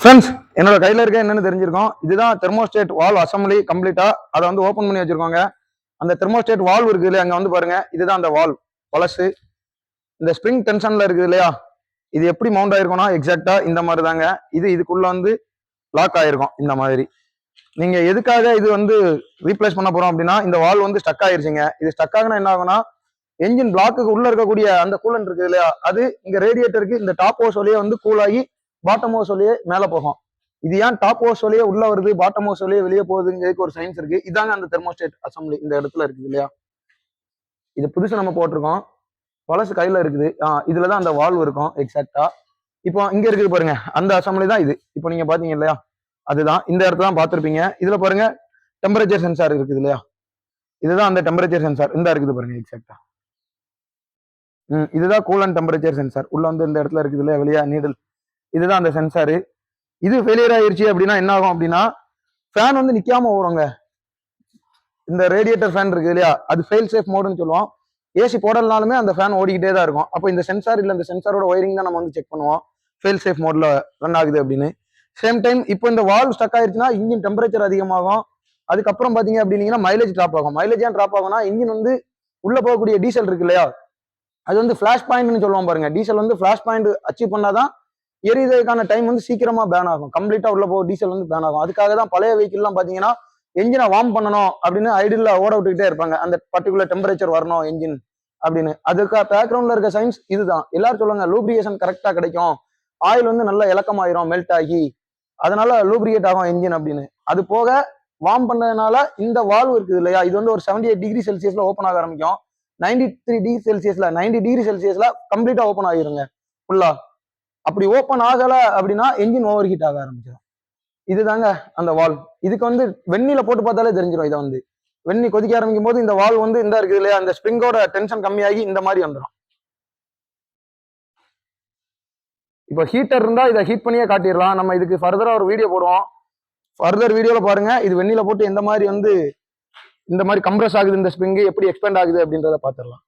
Friends என்னோட கையில இருக்க என்னன்னு தெரிஞ்சிருக்கோம். இதுதான் தெர்மோஸ்டேட் வால் அசம்பிளி கம்ப்ளீட்டா அதை வந்து ஓப்பன் பண்ணி வச்சிருக்கோங்க. அந்த தெர்மோஸ்டேட் வால்வ் இருக்குது இல்லையா? அங்க வந்து பாருங்க. இதுதான் அந்த வால் பழசு. இந்த ஸ்ப்ரிங் டென்ஷன்ல இருக்குது இல்லையா? இது எப்படி மவுண்ட் ஆயிருக்கும்னா எக்ஸாக்டா இந்த மாதிரி தாங்க இது இதுக்குள்ள வந்து லாக் ஆயிருக்கும் இந்த மாதிரி. நீங்க எதுக்காக இது வந்து ரீப்ளேஸ் பண்ண போறோம் அப்படின்னா இந்த வால் வந்து ஸ்டக் ஆயிருச்சுங்க. இது ஸ்டக் ஆகுனா என்ன ஆகுனா என்ஜின் பிளாக்குக்கு உள்ள இருக்கக்கூடிய அந்த கூலன் இருக்குது இல்லையா? அது இங்க ரேடியேட்டருக்கு இந்த டாப் ஹோஸ் வழியே வந்து கூல் ஆகி பாட்டம் ஹவுஸ் வழியே மேலே போகும். இது ஏன் டாப் ஹவுஸ் வழியே உள்ள வருது? பாட்டம் ஹவுஸ் வழியே வெளியே போகுதுங்கிறதுக்கு ஒரு சயின்ஸ் இருக்கு. இதாங்க அந்த தெர்மோஸ்டேட் அசம்பிளி இந்த இடத்துல இருக்குது இல்லையா? இது புதுசு நம்ம போட்டிருக்கோம். பழசு கையில இருக்குது. ஆஹ் இதுலதான் அந்த வால்வ் இருக்கும் எக்ஸாக்டா இப்போ இங்க இருக்குது பாருங்க. அந்த அசம்பிளி தான் இது. இப்போ நீங்க பாத்தீங்க இல்லையா? அதுதான். இந்த இடத்துல தான் பார்த்திருப்பீங்க. இதுல பாருங்க டெம்பரேச்சர் சென்சார் இருக்குது இல்லையா? இதுதான் அந்த டெம்பரேச்சர் சென்சார் இந்த இருக்குது பாருங்க எக்ஸாக்டா ம் இதுதான் கூல் அண்ட் டெம்பரேச்சர் சென்சார் உள்ள வந்து இந்த இடத்துல இருக்குது இல்லையா? வெளியா நீடல் இதுதான் அந்த சென்சாரு இது ஃபெயிலியர் ஆயிடுச்சு அப்படின்னா என்ன ஆகும் அப்படின்னா ஃபேன் வந்து நிக்காம ஓடுங்க. இந்த ரேடியேட்டர் ஃபேன் இருக்கு இல்லையா? அது ஃபெயில் சேஃப் மோடுன்னு சொல்லுவோம். ஏசி போடலனாலுமே அந்த ஃபேன் ஓடிக்கிட்டே தான் இருக்கும். அப்போ இந்த சென்சார் இல்லை இந்த சென்சாரோட ஒயரிங் தான் நம்ம வந்து செக் பண்ணுவோம். ஃபெயில் சேஃப் மோடில் ரன் ஆகுது அப்படின்னு. சேம் டைம் இப்போ இந்த வால்வ் ஸ்டக் ஆயிருச்சுன்னா இன்ஜின் டெம்பரேச்சர் அதிகமாகும். அதுக்கப்புறம் பார்த்தீங்க அப்படின்னீங்கன்னா மைலேஜ் ட்ராப் ஆகும். மைலேஜ் ஏன் ட்ராப் ஆகும்னா இன்ஜின் வந்து உள்ளே போகக்கூடிய டீசல் இருக்கு இல்லையா? அது வந்து ஃப்ளாஷ் பாயிண்ட்னு சொல்லுவோம் பாருங்க. டீசல் வந்து ஃப்ளாஷ் பாயிண்ட் அச்சீவ் பண்ணாதான் எரியுறதுக்கான டைம் வந்து சீக்கிரமா பேன் ஆகும். கம்ப்ளீட்டா உள்ள போக டீசல் வந்து பேன் ஆகும். அதுக்காக தான் பழைய வெஹிக்கிள்லாம் பாத்தீங்கன்னா என்ஜினை வார்ம் பண்ணணும் அப்படின்னு ஐடியில் ஓட விட்டுக்கிட்டே இருப்பாங்க. அந்த பர்டிகுலர் டெம்பரேச்சர் வரணும் என்ஜின் அப்படின்னு. அதுக்கு பேக்ரவுண்ட்ல இருக்க சயின்ஸ் இதுதான். எல்லாரும் சொல்லுங்க லூப்ரிகேஷன் கரெக்டா கிடைக்கும். ஆயில் வந்து நல்லா இலக்கமாயிரும் மெல்ட் ஆகி. அதனால லூப்ரிகேட் ஆகும் என்ஜின் அப்படின்னு. அது போக வார்ம் பண்ணதுனால இந்த வால்வ் இருக்குது இல்லையா? இது வந்து ஒரு செவன்டி எயிட் டிகிரி செல்சியஸ்ல ஓப்பன் ஆக ஆரம்பிக்கும். நைன்டி த்ரீ டிகிரி செல்சியஸ்ல நைன்டி டிகிரி செல்சியஸ்ல கம்ப்ளீட்டா ஓப்பன் ஆகிருங்க ஃபுல்லா அப்படி ஓப்பன் ஆகல அப்படின்னா என்ஜின் ஓவர் ஹீட் ஆக ஆரம்பிச்சிடும் இதுதாங்க அந்த வால்வ் இதுக்கு வந்து வெந்நில போட்டு பார்த்தாலே தெரிஞ்சிடும் இதை வந்து. வெந்நி கொதிக்க ஆரம்பிக்கும் போது இந்த வால்வ் வந்து இந்த இருக்குது இல்லையா? அந்த ஸ்ப்ரிங்கோட டென்ஷன் கம்மியாகி இந்த மாதிரி வந்துடும் இப்போ ஹீட்டர் இருந்தா இதை ஹீட் பண்ணியே காட்டிடலாம். நம்ம இதுக்கு ஃபர்தரா ஒரு வீடியோ போடுவோம். ஃபர்தர் வீடியோல பாருங்க. இது வெந்நில போட்டு எந்த மாதிரி வந்து இந்த மாதிரி கம்ப்ரஸ் ஆகுது இந்த ஸ்ப்ரிங்கு எப்படி எக்ஸ்பேண்ட் ஆகுது அப்படின்றத பார்த்துடலாம்.